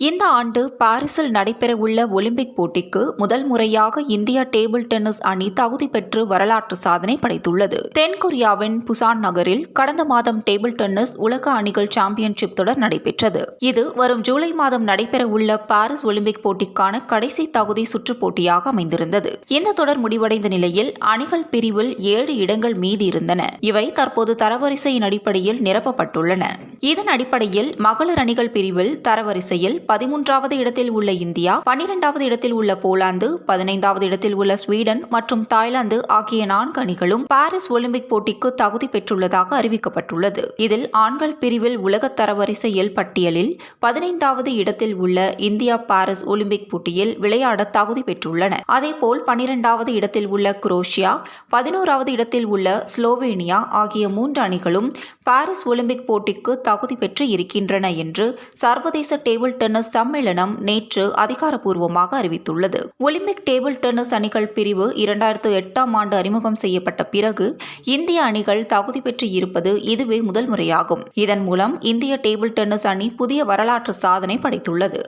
இந்த ஆண்டு பாரிஸில் நடைபெறவுள்ள ஒலிம்பிக் போட்டிக்கு முதல் முறையாக இந்தியா டேபிள் டென்னிஸ் அணி தகுதி பெற்று வரலாற்று சாதனை படைத்துள்ளது. தென்கொரியாவின் புசான் நகரில் கடந்த மாதம் டேபிள் டென்னிஸ் உலக அணிகள் சாம்பியன்ஷிப் தொடர் நடைபெற்றது. இது வரும் ஜூலை மாதம் நடைபெறவுள்ள பாரிஸ் ஒலிம்பிக் போட்டிக்கான கடைசி தகுதி சுற்றுப் போட்டியாக அமைந்திருந்தது. இந்த தொடர் முடிவடைந்த நிலையில் அணிகள் பிரிவில் ஏழு இடங்கள் மீதி இருந்தன. இவை தற்போது தரவரிசையின் அடிப்படையில் நிரப்பப்பட்டுள்ளன. இதன் அடிப்படையில் மகளிர் அணிகள் பிரிவில் தரவரிசையில் பதிமூன்றாவது இடத்தில் உள்ள இந்தியா பனிரெண்டாவது இடத்தில் உள்ள போலாந்து பதினைந்தாவது இடத்தில் உள்ள ஸ்வீடன் மற்றும் தாய்லாந்து ஆகிய நான்கு அணிகளும் பாரிஸ் ஒலிம்பிக் போட்டிக்கு தகுதி பெற்றுள்ளதாக அறிவிக்கப்பட்டுள்ளது. இதில் ஆண்கள் பிரிவில் உலக தரவரிசையில் பட்டியலில் பதினைந்தாவது இடத்தில் உள்ள இந்தியா பாரிஸ் ஒலிம்பிக் போட்டியில் விளையாட தகுதி பெற்றுள்ளன. அதேபோல் பனிரெண்டாவது இடத்தில் உள்ள குரோஷியா பதினோராவது இடத்தில் உள்ள ஸ்லோவேனியா ஆகிய மூன்று அணிகளும் பாரிஸ் ஒலிம்பிக் போட்டிக்கு தகுதி பெற்று இருக்கின்றன என்று சர்வதேச டேபிள் டென்னிஸ் சம்மேளனம் நேற்று அதிகாரப்பூர்வமாக அறிவித்துள்ளது. ஒலிம்பிக் டேபிள் டென்னிஸ் அணிகள் பிரிவு இரண்டாயிரத்து எட்டாம் ஆண்டு அறிமுகம் செய்யப்பட்ட பிறகு இந்திய அணிகள் தகுதி பெற்று இருப்பது இதுவே முதல் முறையாகும். இதன் மூலம் இந்திய டேபிள் டென்னிஸ் அணி புதிய வரலாற்று சாதனை படைத்துள்ளது.